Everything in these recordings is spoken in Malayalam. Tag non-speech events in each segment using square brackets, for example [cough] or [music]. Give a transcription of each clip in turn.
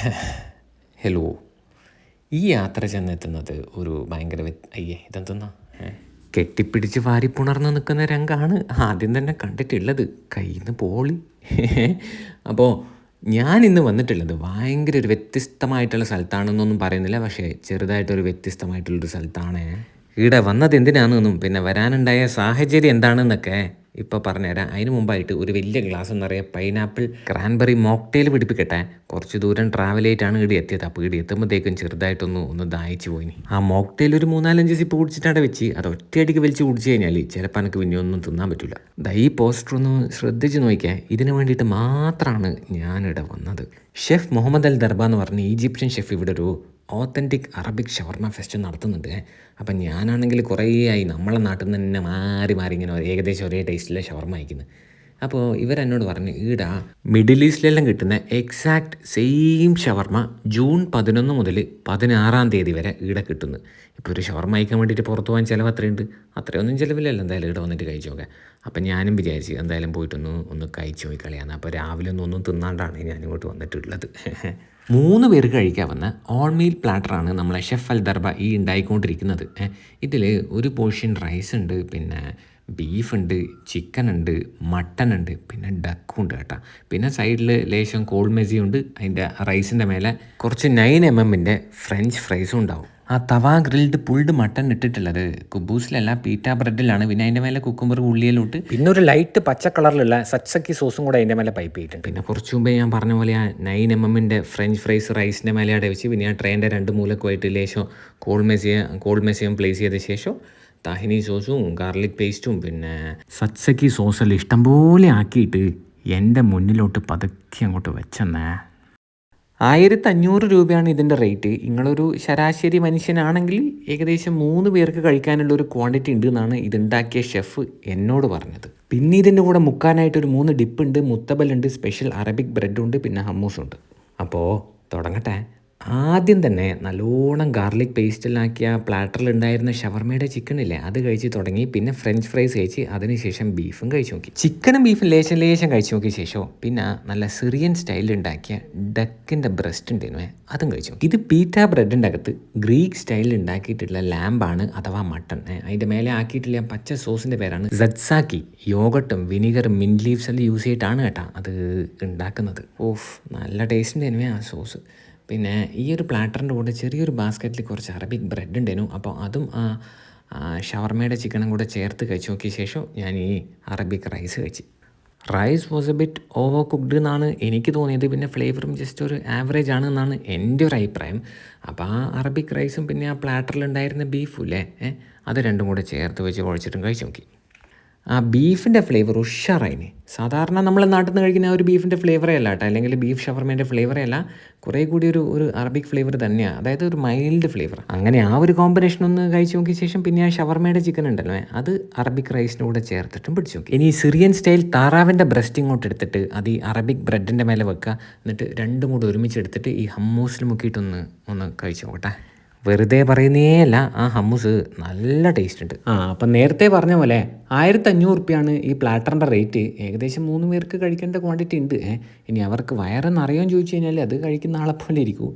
[laughs] ഹലോ ഈ യാത്ര ചെന്നെത്തുന്നത് ഒരു ഭയങ്കര അയ്യേ ഇതെന്തെന്നാ? കെട്ടിപ്പിടിച്ച് വാരി പുണർന്ന് നിൽക്കുന്ന രംഗാണ് ആദ്യം തന്നെ കണ്ടിട്ടുള്ളത്. കയ്യിൽ നിന്ന് പോളി. [laughs] അപ്പോൾ ഞാൻ ഇന്ന് വന്നിട്ടുള്ളത് ഭയങ്കര ഒരു വ്യത്യസ്തമായിട്ടുള്ള സ്ഥലത്താണെന്നൊന്നും പറയുന്നില്ല പക്ഷേ ചെറുതായിട്ടൊരു വ്യത്യസ്തമായിട്ടുള്ളൊരു സ്ഥലത്താണ്. ഇവിടെ വന്നത് എന്തിനാണെന്നും പിന്നെ വരാനുണ്ടായ സാഹചര്യം എന്താണെന്നൊക്കെ ഇപ്പോൾ പറഞ്ഞുതരാം. അതിന് മുമ്പായിട്ട് ഒരു വലിയ ഗ്ലാസ് നിറയെ പൈനാപ്പിൾ ക്രാൻബെറി മോക്ടെയിൽ പിടിപ്പിക്കട്ടെ. കുറച്ച് ദൂരം ട്രാവൽ ചെയ്തിട്ടാണ് ഇടി എത്തിയത്. അപ്പോൾ ഇടി എത്തുമ്പോഴത്തേക്കും ചെറുതായിട്ടൊന്ന് ഒന്ന് ദാഹിച്ചു പോയി ആ മോക്ടെയിൽ ഒരു മൂന്നാലഞ്ച് സിപ്പ് കുടിച്ചിട്ടാണ് വെച്ച് അത് ഒറ്റയടിക്ക് വലിച്ച് കുടിച്ചു കഴിഞ്ഞാൽ ചിലപ്പോൾ എനിക്ക് പിന്നെ ഒന്നും തിന്നാൻ പറ്റില്ല ദാ ഈ പോസ്റ്റർ ഒന്ന് ശ്രദ്ധിച്ച് നോക്കിയാൽ ഇതിന് വേണ്ടിയിട്ട് മാത്രമാണ് ഞാനിവിടെ വന്നത്. ഷെഫ് മുഹമ്മദ് അൽ ദർബ എന്ന് പറഞ്ഞ ഈജിപ്ഷ്യൻ ഷെഫ് ഇവിടെ ഒരു ഓത്തന്റിക് അറബിക് ഷവർമ ഫെസ്റ്റ് നടത്തുന്നുണ്ട്. അപ്പം ഞാനാണെങ്കിൽ കുറേ ആയി നമ്മളെ നാട്ടിൽ നിന്ന് തന്നെ മാറി മാറി ഇങ്ങനെ ഏകദേശം ഒരേ ടേസ്റ്റിലെ ഷവർമ അയക്കുന്നത് അപ്പോൾ ഇവരെന്നോട് പറഞ്ഞു ഈടാ മിഡിൽ ഈസ്റ്റിലെല്ലാം കിട്ടുന്ന എക്സാക്ട് സെയിം ഷവർമ ജൂൺ പതിനൊന്ന് മുതൽ പതിനാറാം തീയതി വരെ ഈടെ കിട്ടുന്നു. ഇപ്പോൾ ഒരു ഷവർമ അയക്കാൻ വേണ്ടിയിട്ട് പുറത്ത് പോകാൻ ചിലവ് അത്രയുണ്ട്. അത്രയൊന്നും ചിലവില്ലല്ലോ എന്തായാലും ഇവിടെ വന്നിട്ട് കഴിച്ചു നോക്കാം. അപ്പം ഞാനും വിചാരിച്ചു എന്തായാലും പോയിട്ടൊന്ന് ഒന്ന് കഴിച്ചു നോക്കി കളയാന്ന്. അപ്പോൾ രാവിലെ ഒന്നും ഒന്നും തിന്നാണ്ടാണ് ഞാനിങ്ങോട്ട് വന്നിട്ടുള്ളത്. [laughs] മൂന്ന് പേർക്ക് കഴിക്കാവുന്ന ഓൾ മീൽ പ്ലാറ്ററാണ് നമ്മളെ ഷെഫ് അൽ ദർബ ഈ ഉണ്ടായിക്കൊണ്ടിരിക്കുന്നത്. ഇതിൽ ഒരു പോർഷൻ റൈസ് ഉണ്ട് പിന്നെ ബീഫ് ഉണ്ട് ചിക്കൻ ഉണ്ട് മട്ടൺ ഉണ്ട് പിന്നെ ഡക്കും ഉണ്ട് കേട്ടോ. പിന്നെ സൈഡിൽ ലേശം കോൾ മെസി ഉണ്ട് അതിന്റെ റൈസിന്റെ മേലെ കുറച്ച് നയൻ എം എമ്മിന്റെ ഫ്രഞ്ച് ഫ്രൈസും ഉണ്ടാവും. ആ തവ ഗ്രിൽഡ് പുൾഡ് മട്ടൺ ഇട്ടിട്ടുള്ളത്. കുബൂസിലല്ല പീറ്റ ബ്രെഡിലാണ്. പിന്നെ അതിന്റെ മേലെ കുക്കുംബർ ഉള്ളിയിലോട്ട് പിന്നെ ഒരു ലൈറ്റ് പച്ച കളറിലുള്ള സച്ചക്കി സോസും കൂടെ അതിന്റെ മേലെ പൈപ്പ് ചെയ്തിട്ടുണ്ട്. പിന്നെ കുറച്ച് മുമ്പേ ഞാൻ പറഞ്ഞ പോലെ ആ നൈൻ എം എമ്മിന്റെ ഫ്രഞ്ച് ഫ്രൈസ് റൈസിന്റെ മേലെ അവിടെ വെച്ച് പിന്നെ ആ ട്രെയിന്റെ രണ്ട് മൂലക്കുമായിട്ട് ലേശം കോൾ മെസ്സിയ കോൾ മെസ്സിയും പ്ലേസ് ചെയ്ത ശേഷം താഹിനി സോസും ഗാർലിക് പേസ്റ്റും പിന്നെ സച്ചക്കി സോസെല്ലാം ഇഷ്ടംപോലെ ആക്കിയിട്ട് എന്റെ മുന്നിലോട്ട് പതുക്കെ അങ്ങോട്ട് വെച്ചെന്നേ. ആയിരത്തി അഞ്ഞൂറ് രൂപയാണ് ഇതിന്റെ റേറ്റ് നിങ്ങളൊരു ശരാശരി മനുഷ്യനാണെങ്കിൽ ഏകദേശം മൂന്ന് പേർക്ക് കഴിക്കാനുള്ള ഒരു ക്വാണ്ടിറ്റി ഉണ്ട് എന്നാണ് ഇതുണ്ടാക്കിയ ഷെഫ് എന്നോട് പറഞ്ഞത്. പിന്നെ ഇതിന്റെ കൂടെ മുക്കാനായിട്ട് ഒരു മൂന്ന് ഡിപ്പ് ഉണ്ട് മുത്തബലുണ്ട് സ്പെഷ്യൽ അറബിക് ബ്രെഡ് ഉണ്ട് പിന്നെ ഹമ്മൂസ് ഉണ്ട്. അപ്പോൾ തുടങ്ങട്ടെ. ആദ്യം തന്നെ നല്ലോണം ഗാർലിക് പേസ്റ്റിലാക്കിയ പ്ലാറ്ററിൽ ഉണ്ടായിരുന്ന ഷവർമയുടെ ചിക്കൻ ഇല്ലേ അത് കഴിച്ച് തുടങ്ങി. പിന്നെ ഫ്രഞ്ച് ഫ്രൈസ് കഴിച്ച് അതിനുശേഷം ബീഫും കഴിച്ചു നോക്കി. ചിക്കനും ബീഫും ലേശം ലേശം കഴിച്ചു നോക്കിയ ശേഷം പിന്നെ നല്ല സിറിയൻ സ്റ്റൈലിൽ ഉണ്ടാക്കിയ ഡക്കിന്റെ ബ്രസ്റ്റ് ഉണ്ടായിരുന്നു അതും കഴിച്ചു ഇത് പീറ്റ ബ്രെഡിന്റെ അകത്ത് ഗ്രീക്ക് സ്റ്റൈലിൽ ഉണ്ടാക്കിയിട്ടുള്ള ലാമ്പാണ് അഥവാ മട്ടൺ. അതിന്റെ മേലെ ആക്കിയിട്ടുള്ള പച്ച സോസിന്റെ പേരാണ് സത്സാക്കി. യോഗട്ടും വിനീഗറും മിൻ ലീവ്സ് എല്ലാം യൂസ് ചെയ്തിട്ടാണ് കേട്ടോ അത് ഉണ്ടാക്കുന്നത്. ഓഫ് നല്ല ടേസ്റ്റ് ഉണ്ടായിരുന്നു ആ സോസ്. പിന്നെ ഈ ഒരു പ്ലാറ്ററിന്റെ കൂടെ ചെറിയൊരു ബാസ്ക്കറ്റിൽ കുറച്ച് അറബിക് ബ്രെഡ് ഉണ്ടായിരുന്നു അപ്പോൾ അതും ഷവർമയുടെ ചിക്കനും കൂടെ ചേർത്ത് കഴിച്ച് നോക്കിയ ശേഷം ഞാൻ ഈ അറബിക് റൈസ് കഴിച്ചു. Rice was a bit over cooked എന്നാണ് എനിക്ക് തോന്നിയത്. പിന്നെ ഫ്ലേവറും ജസ്റ്റ് ഒരു ആവറേജ് ആണ് എന്നാണ് എന്റെ ഒരു അഭിപ്രായം. അപ്പോൾ ആ അറബിക് റൈസും പിന്നെ ആ പ്ലാറ്ററിലുണ്ടായിരുന്ന ബീഫും ഇല്ലേ അത് രണ്ടും കൂടെ ചേർത്ത് വെച്ച് കുഴച്ചിട്ടും കഴിച്ച് നോക്കി. ആ ബീഫിന്റെ ഫ്ലേവർ ഉഷാറായിന് സാധാരണ നമ്മൾ നാട്ടിൽ നിന്ന് കഴിക്കുന്ന ആ ഒരു ബീഫിന്റെ ഫ്ലേവറേ അല്ല കേട്ടോ. അല്ലെങ്കിൽ ബീഫ് ഷവർമേന്റെ ഫ്ലേവറേ അല്ല. കുറേ കൂടി ഒരു ഒരു അറബിക് ഫ്ലേവർ തന്നെയാണ് അതായത് ഒരു മൈൽഡ് ഫ്ലേവർ. അങ്ങനെ ആ ഒരു കോമ്പിനേഷൻ ഒന്ന് കഴിച്ച് നോക്കിയ ശേഷം പിന്നെ ആ ഷവർമയുടെ ചിക്കൻ ഉണ്ടല്ലോ. അത് അറബിക് റൈസിന്റെ കൂടെ ചേർത്തിട്ടും പിടിച്ചു നോക്കി. ഇനി സിറിയൻ സ്റ്റൈൽ താറാവിന്റെ ബ്രസ്റ്റ് ഇങ്ങോട്ട് എടുത്തിട്ട് അത് ഈ അറബിക് ബ്രെഡിന്റെ മേലെ വെക്കുക. എന്നിട്ട് രണ്ടും കൂടെ ഒരുമിച്ച് എടുത്തിട്ട് ഈ ഹമ്മൂസിൽ മുക്കിയിട്ടൊന്ന് ഒന്ന് കഴിച്ചു നോക്കട്ടെ. വെറുതെ പറയുന്നേ അല്ല ആ ഹമ്മൂസ് നല്ല ടേസ്റ്റ് ഉണ്ട്. ആ അപ്പം നേരത്തെ പറഞ്ഞ പോലെ ആയിരത്തി അഞ്ഞൂറ് റുപ്യാണ് ഈ പ്ലാറ്ററിന്റെ റേറ്റ് ഏകദേശം മൂന്ന് പേർക്ക് കഴിക്കേണ്ട ക്വാണ്ടിറ്റി ഉണ്ട്. ഇനി അവർക്ക് വയറെന്ന് അറിയാൻ ചോദിച്ചു കഴിഞ്ഞാൽ അത് കഴിക്കുന്ന ആളെ പോലെ ഇരിക്കും.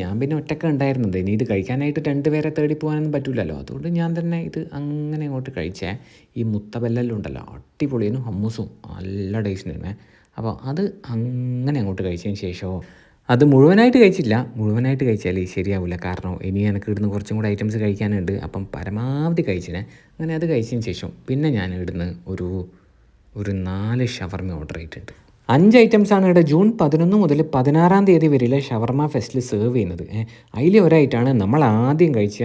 ഞാൻ പിന്നെ ഒറ്റക്ക ഉണ്ടായിരുന്നത്. ഇനി ഇത് കഴിക്കാനായിട്ട് രണ്ട് പേരെ തേടി പോകാനൊന്നും പറ്റില്ലല്ലോ അതുകൊണ്ട് ഞാൻ തന്നെ ഇത് അങ്ങനെ ഇങ്ങോട്ട് കഴിച്ചേ. ഈ മുത്തബല്ലെല്ലാം ഉണ്ടല്ലോ അടിപൊളിയനും ഹമ്മൂസും നല്ല ടേസ്റ്റ് ഉണ്ടായിരുന്നേ. അപ്പോൾ അത് അങ്ങനെ അങ്ങോട്ട് കഴിച്ചതിന് ശേഷമോ അത് മുഴുവനായിട്ട് കഴിച്ചില്ല. മുഴുവനായിട്ട് കഴിച്ചാൽ ശരിയാവില്ല കാരണം ഇനി എനിക്ക് ഇവിടുന്ന് കുറച്ചും കൂടെ ഐറ്റംസ് കഴിക്കാനുണ്ട്. അപ്പം പരമാവധി കഴിച്ചിനെ. അങ്ങനെ അത് കഴിച്ചതിന് ശേഷം പിന്നെ ഞാൻ ഇവിടുന്ന് ഒരു ഒരു നാല് ഷവർമ ഓർഡർ ചെയ്തിട്ടുണ്ട്. അഞ്ച് ഐറ്റംസ് ആണ് ഇവിടെ ജൂൺ പതിനൊന്ന് മുതൽ പതിനാറാം തീയതി വരെയുള്ള ഷവർമ ഫെസ്റ്റിൽ സെർവ് ചെയ്യുന്നത്. അതിൽ ഒരായിട്ടാണ് നമ്മൾ ആദ്യം കഴിച്ച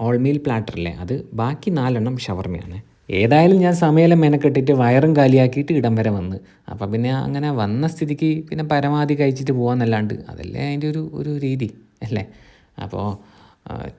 ഓൾ മീൽ പ്ലാറ്ററിലെ അത് ബാക്കി നാലെണ്ണം ഷവർമയാണ്. ഏതായാലും ഞാൻ സമയം മെനക്കെട്ടിട്ട് വയറും കാലിയാക്കിയിട്ട് ഇടം വരെ വന്ന്. അപ്പം പിന്നെ അങ്ങനെ വന്ന സ്ഥിതിക്ക് പിന്നെ പരമാവധി കഴിച്ചിട്ട് പോകാമെന്നല്ലാണ്ട് അതല്ലേ അതിന്റെ ഒരു ഒരു രീതി അല്ലേ? അപ്പോൾ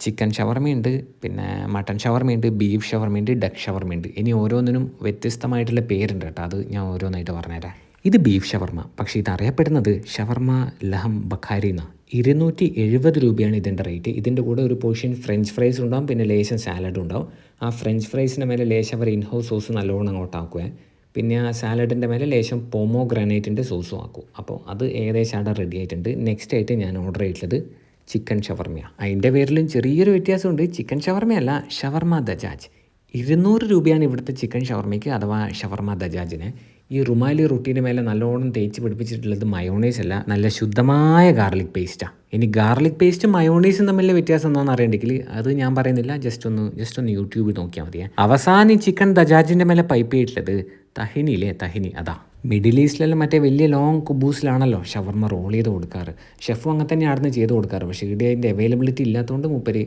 ചിക്കൻ ഷവർമയുണ്ട് പിന്നെ മട്ടൺ ഷവർമയുണ്ട് ബീഫ് ഷവർമയുണ്ട് ഡക്ക് ഷവർമയുണ്ട്. ഇനി ഓരോന്നിനും വ്യത്യസ്തമായിട്ടുള്ള പേരുണ്ട് കേട്ടോ. അത് ഞാൻ ഓരോന്നായിട്ട് പറഞ്ഞുതരാം. ഇത് ബീഫ് ഷവർമ. പക്ഷേ ഇത് അറിയപ്പെടുന്നത് ഷവർമ ലഹം ബഖാരി എന്നാണ് ഇരുന്നൂറ്റി എഴുപത് രൂപയാണ് ഇതിന്റെ റേറ്റ്. ഇതിന്റെ കൂടെ ഒരു പോർഷൻ ഫ്രഞ്ച് ഫ്രൈസ് ഉണ്ടാവും പിന്നെ ലേശം സാലഡ് ഉണ്ടാവും. ആ ഫ്രഞ്ച് ഫ്രൈസിന്റെ മേലെ ലേശം അവർ ഇൻഹൗസ് സോസ് നല്ലോണം അങ്ങോട്ടാക്കുക പിന്നെ ആ സാലഡിന്റെ മേലെ ലേശം പോമോ ഗ്രാനൈറ്റിന്റെ സോസും ആക്കും. അപ്പോൾ അത് ഏകദേശം അവിടെ റെഡി ആയിട്ടുണ്ട്. നെക്സ്റ്റ് ആയിട്ട് ഞാൻ ഓർഡർ ചെയ്തിട്ടുള്ളത് ചിക്കൻ ഷവർമ്മ അതിന്റെ പേരിലും ചെറിയൊരു വ്യത്യാസമുണ്ട്. ചിക്കൻ ഷവർമയല്ല ഷവർമ ദജാജ് ഇരുന്നൂറ് രൂപയാണ് ഇവിടുത്തെ ചിക്കൻ ഷവർമയ്ക്ക് അഥവാ ഷവർമ ദജാജിന് ഈ റുമാലി റൊട്ടീന്റെ മേലെ നല്ലോണം തേച്ച് പിടിപ്പിച്ചിട്ടുള്ളത് മയോണൈസ് അല്ല നല്ല ശുദ്ധമായ ഗാർലിക് പേസ്റ്റാണ് ഇനി ഗാർലിക് പേസ്റ്റും മയോണൈസും തമ്മിലെ വ്യത്യാസം എന്താണെന്ന് അറിയണ്ടെങ്കിൽ അത് ഞാൻ പറയുന്നില്ല ജസ്റ്റ് ഒന്ന് ജസ്റ്റ് ഒന്ന് യൂട്യൂബിൽ നോക്കിയാൽ മതിയെ. അവസാനം ഈ ചിക്കൻ ദജാജിന്റെ മേലെ പൈപ്പ് ചെയ്തിട്ടുള്ളത് തഹിനിയില്ലേ തഹിനി അതാ. മിഡിൽ ഈസ്റ്റിലെല്ലാം മറ്റേ വലിയ ലോങ് കുബൂസിലാണല്ലോ ഷവർമ റോൾ ചെയ്ത് കൊടുക്കാറ്. ഷെഫും അങ്ങനെ തന്നെ ആടുന്ന് ചെയ്ത് കൊടുക്കാറ് പക്ഷേ ഇവിടെ അതിന്റെ അവൈലബിലിറ്റി ഇല്ലാത്തതുകൊണ്ട് മൂപ്പര്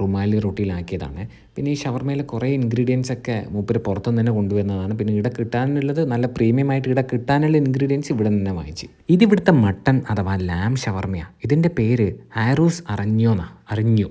റുമാലി റൊട്ടിയിലാക്കിയതാണ്. പിന്നെ ഈ ഷവർമയിലെ കുറേ ഇൻഗ്രീഡിയൻസ് ഒക്കെ മൂപ്പര് പുറത്തുനിന്ന് തന്നെ കൊണ്ടുവരുന്നതാണ്. പിന്നെ ഇവിടെ കിട്ടാനുള്ളത് നല്ല പ്രീമിയം ആയിട്ട് ഇവിടെ കിട്ടാനുള്ള ഇൻഗ്രീഡിയൻസ് ഇവിടെ നിന്ന് വാങ്ങിച്ച്. ഇത് ഇവിടുത്തെ മട്ടൺ അഥവാ ലാം ഷവർമയാണ് ഇതിന്റെ പേര് ആരോസ് അറിഞ്ഞോന്നാ. അറിഞ്ഞു.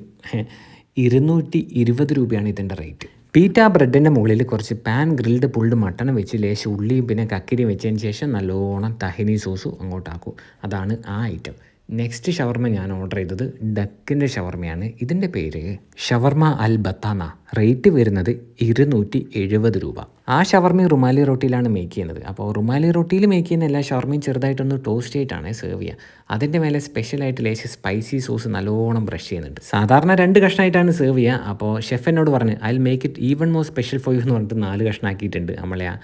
ഇരുന്നൂറ്റി ഇരുപത് രൂപയാണ് ഇതിന്റെ റേറ്റ് പീറ്റ ബ്രെഡിന്റെ മുകളിൽ കുറച്ച് പാൻ ഗ്രിൽഡ് പുൾഡ് മട്ടൺ വെച്ച് ലേശം ഉള്ളിയും പിന്നെ കക്കിരിയും വെച്ചതിന് ശേഷം നല്ലോണം തഹിനി സോസും അങ്ങോട്ടാക്കും. അതാണ് ആ ഐറ്റം നെക്സ്റ്റ് ഷവർമ ഞാൻ ഓർഡർ ചെയ്തത് ഡക്കിന്റെ ഷവർമയാണ്. ഇതിന്റെ പേര് ഷവർമ അൽ ബത്താന റേറ്റ് വരുന്നത് ഇരുന്നൂറ്റി എഴുപത് രൂപ. ആ ഷവർമി റുമാലി റൊട്ടിയിലാണ് മേക്ക് ചെയ്യുന്നത്. അപ്പോൾ റുമാലി റൊട്ടിയിൽ മേക്ക് ചെയ്യുന്ന എല്ലാ ഷവർമയും ചെറുതായിട്ടൊന്ന് ടോസ്റ്റ് ആയിട്ടാണ് സെർവ് ചെയ്യുക. അതിന്റെ മേലെ സ്പെഷ്യലായിട്ട് ലേശം സ്പൈസി സോസ് നല്ലോണം ബ്രഷ് ചെയ്യുന്നുണ്ട്. സാധാരണ രണ്ട് കഷ്ണമായിട്ടാണ് സെർവ് ചെയ്യുക. അപ്പോൾ ഷെഫ് എന്നോട് പറഞ്ഞ് I make it even more special for you എന്ന് പറഞ്ഞിട്ട് നാല് കഷ്ണമാക്കിയിട്ടുണ്ട് നമ്മളെ ആ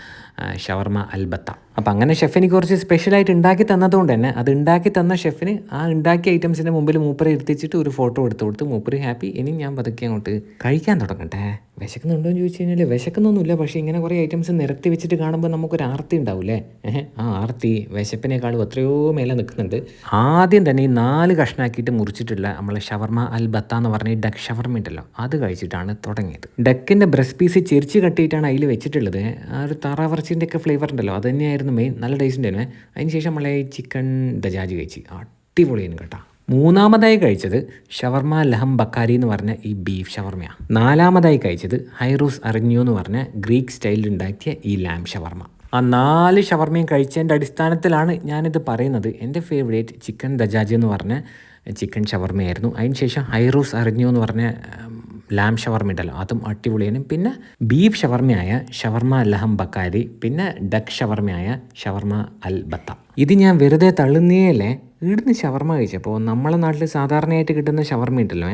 ഷവർമ അൽബത്ത. അപ്പോൾ അങ്ങനെ ഷെഫിന് കുറച്ച് സ്പെഷ്യലായിട്ട് ഉണ്ടാക്കി തന്നതുകൊണ്ട് തന്നെ അത് ഉണ്ടാക്കി തന്ന ഷെഫിന് ആ ഉണ്ടാക്കിയ ഐറ്റംസിന്റെ മുമ്പിൽ മൂപ്പരെ എത്തിച്ചിട്ട് ഒരു ഫോട്ടോ എടുത്ത് കൊടുത്ത് മൂപ്പറി ഹാപ്പി ഇനി ഞാൻ പതുക്കെ അങ്ങോട്ട് കഴിക്കാൻ തുടങ്ങട്ടെ. വിശക്കുന്നുണ്ടോ എന്ന് ചോദിച്ചു കഴിഞ്ഞാൽ വിശക്കുന്നൊന്നുമില്ല. പക്ഷേ ഇങ്ങനെ കുറേ ഐറ്റംസ് നിരത്തി വെച്ചിട്ട് കാണുമ്പോൾ നമുക്കൊരു ആർത്തി ഉണ്ടാവില്ലേ? ആ ആർത്തി വിശപ്പിനേക്കാളും എത്രയോ മേലെ നിൽക്കുന്നുണ്ട്. ആദ്യം തന്നെ ഈ നാല് കഷ്ണാക്കിയിട്ട് മുറിച്ചിട്ടുള്ള നമ്മൾ ഷവർമ അൽ ബത്ത എന്ന് പറഞ്ഞ ഡക്ക് ഷവർമ ഉണ്ടല്ലോ അത് കഴിച്ചിട്ടാണ് തുടങ്ങിയത്. ഡക്കിന്റെ ബ്രസ്റ്റ് പീസ് ചെരിച്ച് കട്ടിയിട്ടാണ് അതിൽ വെച്ചിട്ടുള്ളത്. ആ ഒരു താറാവർച്ചിന്റെ ഒക്കെ ഫ്ലേവർ ഉണ്ടല്ലോ അത് തന്നെയായിരുന്നു മെയിൻ നല്ല ടേസ്റ്റ് ഉണ്ടായിരുന്നു അതിന് ശേഷം നമ്മളെ ചിക്കൻ ദജാജ് കഴിച്ച്. അടിപൊളിയാണ് കേട്ടോ. മൂന്നാമതായി കഴിച്ചത് ഷവർമ ലഹം ബക്കാരി എന്ന് പറഞ്ഞ ഈ ബീഫ് ഷവർമയാണ്. നാലാമതായി കഴിച്ചത് ഹൈറൂസ് അറിഞ്ഞു എന്ന് പറഞ്ഞ ഗ്രീക്ക് സ്റ്റൈലിൽ ഉണ്ടാക്കിയ ഈ ലാം ഷവർമ. ആ നാല് ഷവർമയും കഴിച്ചതിന്റെ അടിസ്ഥാനത്തിലാണ് ഞാനിത് പറയുന്നത്. എന്റെ ഫേവറേറ്റ് ചിക്കൻ ദജാജ് എന്ന് പറഞ്ഞ ചിക്കൻ ഷവർമയായിരുന്നു. അതിന് ശേഷം ഹൈറൂസ് അറിഞ്ഞു എന്ന് പറഞ്ഞ ലാം ഷവർമ ഉണ്ടല്ലോ അതും അടിപൊളിയാണ്. പിന്നെ ബീഫ് ഷവർമയായ ഷവർമ ലഹം ബക്കാരി പിന്നെ ഡക്ക് ഷവർമയായ ഷവർമ അൽ ബത്ത ഇത് ഞാൻ വെറുതെ തള്ളുന്നേയല്ലേ ഇവിടുന്ന് ഷവർമ കഴിച്ചപ്പോൾ നമ്മളെ നാട്ടിൽ സാധാരണയായിട്ട് കിട്ടുന്ന ഷവർമ ഉണ്ടല്ലോ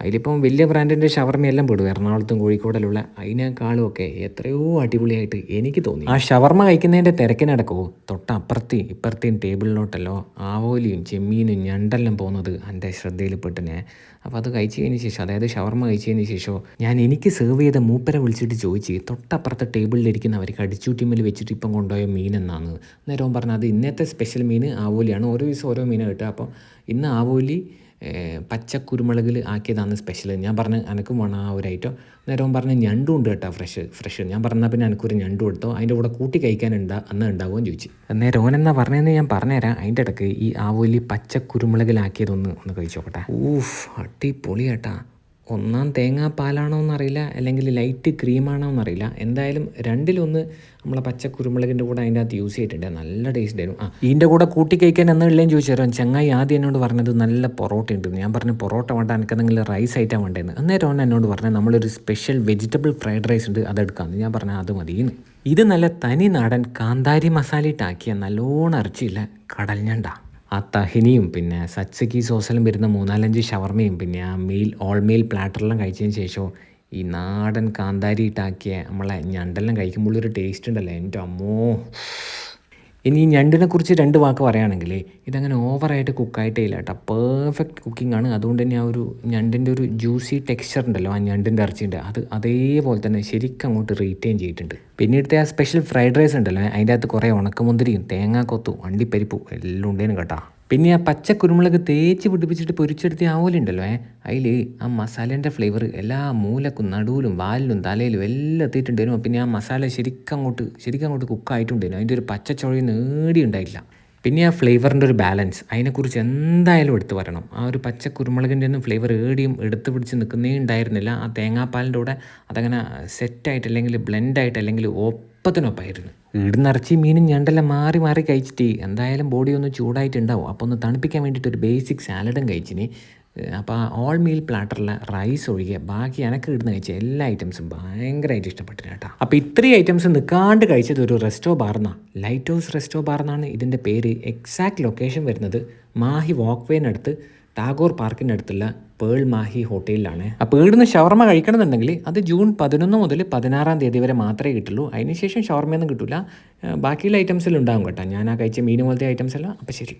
അതിലിപ്പം വലിയ ബ്രാൻഡിന്റെ ഷവർമയെല്ലാം പെടും. എറണാകുളത്തും കോഴിക്കോടിലുള്ള അതിനേക്കാളും ഒക്കെ എത്രയോ അടിപൊളിയായിട്ട് എനിക്ക് തോന്നി. ആ ഷവർമ കഴിക്കുന്നതിന്റെ തിരക്കിനടക്കോ തൊട്ടപ്പുറത്തെയും ഇപ്പുറത്തെയും ടേബിളിലോട്ടല്ലോ ആവോലിയും ചെമ്മീനും ഞണ്ടെല്ലാം പോകുന്നത് എന്റെ ശ്രദ്ധയിൽ പെട്ടിനെ അപ്പോൾ അത് കഴിച്ചതിന് ശേഷം അതായത് ഷവർമ കഴിച്ചതിന് ശേഷം ഞാൻ എനിക്ക് സെർവ് ചെയ്ത മൂപ്പരെ വിളിച്ചിട്ട് ചോദിച്ച് തൊട്ടപ്പുറത്തെ ടേബിളിലിരിക്കുന്ന ടേബിളിലിരിക്കുന്നവർ കടിച്ചൂട്ടിമ്മൽ വെച്ചിട്ട് ഇപ്പം കൊണ്ടുപോയ മീൻ എന്നാണ്? നേരവും പറഞ്ഞാൽ അത് ഇന്നത്തെ സ്പെഷ്യൽ മീൻ ആവോലിയാണ്. ഓരോ ദിവസം ഓരോ മീനാണ് കിട്ടുക. അപ്പോൾ ഇന്ന് ആവോലി ഏഹ്, പച്ച കുരുമുളകിൽ ആക്കിയതാണ് സ്പെഷ്യൽ ഞാൻ പറഞ്ഞു എനക്കും വേണം ആ ഒരു ഐറ്റം നേരം പറഞ്ഞ് ഞണ്ടും ഉണ്ട് കേട്ടോ ഫ്രഷ് ഫ്രഷ് ഞാൻ പറഞ്ഞാൽ പിന്നെ എനിക്കൊരു ഞണ്ടും എടുത്തോ? അതിന്റെ കൂടെ കൂട്ടി കഴിക്കാനുണ്ടാ അന്ന് ഉണ്ടാവുമെന്ന് ചോദിച്ചു. നേരം എന്നാ പറഞ്ഞതെന്ന് ഞാൻ പറഞ്ഞുതരാം അതിന്റെ ഇടയ്ക്ക് ഈ ആവോലി പച്ച കുരുമുളകിലാക്കിയതൊന്ന് ഒന്ന് കഴിച്ചോക്കട്ടെ. ഊഫ് അടിപൊളി കേട്ടാ ഒന്നാം തേങ്ങാപ്പാലാണോ എന്നറിയില്ല അല്ലെങ്കിൽ ലൈറ്റ് ക്രീമാണോ എന്നറിയില്ല. എന്തായാലും രണ്ടിലൊന്ന് നമ്മളെ പച്ച കുരുമുളകിന്റെ കൂടെ അതിന്റെ അകത്ത് യൂസ് ചെയ്തിട്ടുണ്ട്. നല്ല ടേസ്റ്റ് ആയിരുന്നു. ആ ഇതിന്റെ കൂടെ കൂട്ടി കഴിക്കാൻ എന്നുള്ളതും ചോദിച്ചായിരുന്നു. ചങ്ങായി ആദ്യം എന്നോട് പറഞ്ഞത് നല്ല പൊറോട്ട ഉണ്ട് ഞാൻ പറഞ്ഞു പൊറോട്ട വേണ്ട എനിക്ക് എന്തെങ്കിലും റൈസ് ഐറ്റം വേണ്ടതെന്ന് അന്നേരം ഓൺ എന്നോട് പറഞ്ഞത് നമ്മളൊരു സ്പെഷ്യൽ വെജിറ്റബിൾ ഫ്രൈഡ് റൈസ് ഉണ്ട് അതെടുക്കാമെന്ന് ഞാൻ പറഞ്ഞാൽ അത് മതിയെന്ന് ഇത് നല്ല തനി നാടൻ കാന്താരി മസാല ഇട്ടാക്കിയ നല്ലോണം ഇറച്ചിയില്ല കടൽ ഞണ്ട. ആ തഹിനിയും പിന്നെ സച്ചക്കി സോസലും വരുന്ന മൂന്നാലഞ്ച് ഷവർമയും പിന്നെ ആ മീൽ ഓൾ മീൽ പ്ലാറ്ററെല്ലാം കഴിച്ചതിന് ശേഷം ഈ നാടൻ കാന്താരി ഇട്ടാക്കിയ നമ്മളെ ഞണ്ടെല്ലാം കഴിക്കുമ്പോൾ ഒരു ടേസ്റ്റ് ഉണ്ടല്ലോ. എന്റെ അമ്മോ. ഇനി ഈ ഞണ്ടിനെ കുറിച്ച് രണ്ട് വാക്ക് പറയുകയാണെങ്കിൽ ഇതങ്ങനെ ഓവറായിട്ട് കുക്കായിട്ടേ ഇല്ല കേട്ടോ. പെർഫെക്റ്റ് കുക്കിംഗ് ആണ്. അതുകൊണ്ട് തന്നെ ആ ഒരു ഞണ്ടിന്റെ ഒരു ജ്യൂസി ടെക്സ്ചർ ഉണ്ടല്ലോ ആ ഞണ്ടിന്റെ ഇറച്ചിന്റെ. അത് അതേപോലെ തന്നെ ശരിക്കും അങ്ങോട്ട് റീറ്റെയിൻ ചെയ്തിട്ടുണ്ട്. പിന്നീടത്തെ ആ സ്പെഷ്യൽ ഫ്രൈഡ് റൈസ് ഉണ്ടല്ലോ അതിന്റെ അകത്ത് കുറേ ഉണക്കമുന്തിരിയും തേങ്ങാക്കൊത്തും അണ്ടിപ്പരിപ്പും എല്ലാം ഉണ്ടേനും കേട്ടോ. പിന്നെ ആ പച്ച കുരുമുളക് തേച്ച് പിടിപ്പിച്ചിട്ട് പൊരിച്ചെടുത്ത ആവലുണ്ടല്ലോ ഏ? അതിൽ ആ മസാലേന്റെ ഫ്ലേവർ എല്ലാ മൂലക്കും നടുവിലും വാലിലും തലയിലും എല്ലാം എത്തിയിട്ടുണ്ട് വരുമ്പോൾ പിന്നെ ആ മസാല ശരിക്കും അങ്ങോട്ട് ശരിക്കും അങ്ങോട്ട് കുക്കായിട്ടുണ്ടായിരുന്നു അതിന്റെ ഒരു പച്ച ചുഴി നേടി ഉണ്ടായില്ല പിന്നെ ആ ഫ്ലേവറിന്റെ ഒരു ബാലൻസ് അതിനെക്കുറിച്ച് എന്തായാലും എടുത്തു പറയണം. ആ ഒരു പച്ച കുരുമുളകിന്റെ ഒന്നും ഫ്ലേവർ ഏടിയും എടുത്ത് പിടിച്ച് നിൽക്കുന്നേ ഉണ്ടായിരുന്നില്ല. ആ തേങ്ങാപ്പാലിന്റെ കൂടെ അതങ്ങനെ സെറ്റായിട്ട് അല്ലെങ്കിൽ ബ്ലെൻഡായിട്ട് അല്ലെങ്കിൽ ഒപ്പത്തിനൊപ്പമായിരുന്നു ഇവിടുന്ന് ഇറച്ചി മീനും ഞണ്ടെല്ലാം മാറി മാറി കഴിച്ചിട്ട് എന്തായാലും ബോഡി ഒന്ന് ചൂടായിട്ടുണ്ടാവും. അപ്പോൾ ഒന്ന് തണുപ്പിക്കാൻ വേണ്ടിയിട്ട് ഒരു ബേസിക് സാലഡും കഴിച്ചിന്. അപ്പോൾ ഓൾ മീൽ പ്ലാറ്ററിൽ റൈസ് ഒഴികെ ബാക്കി എനക്ക് ഇടുന്ന കഴിച്ച എല്ലാ ഐറ്റംസും ഭയങ്കരമായിട്ട് ഇഷ്ടപ്പെട്ടു കേട്ടോ. അപ്പോൾ ഇത്രയും ഐറ്റംസ് നിൽക്കാണ്ട് കഴിച്ചത് ഒരു റെസ്റ്റോ ബാർന്നാണ് ലൈറ്റ് ഹൗസ് റെസ്റ്റോ ബാർന്നാണ് ഇതിന്റെ പേര്. എക്സാക്ട് ലൊക്കേഷൻ വരുന്നത് മാഹി വാക്ക് വേനടുത്ത് ടാഗോർ പാർക്കിന്റെ അടുത്തുള്ള പേൾ മാഹി ഹോട്ടലിലാണ്. അപ്പോൾ ഇവിടുന്ന് ഷവർമ കഴിക്കണമെന്നുണ്ടെങ്കിൽ അത് ജൂൺ പതിനൊന്ന് മുതൽ പതിനാറാം തീയതി വരെ മാത്രമേ കിട്ടുള്ളൂ. അതിനുശേഷം ഷവർമയൊന്നും കിട്ടില്ല ബാക്കിയുള്ള ഐറ്റംസിൽ ഉണ്ടാകും കേട്ടോ. ഞാൻ ആ കഴിച്ച മീൻ പോലത്തെ ഐറ്റംസ് എല്ലാം. അപ്പോൾ ശരി.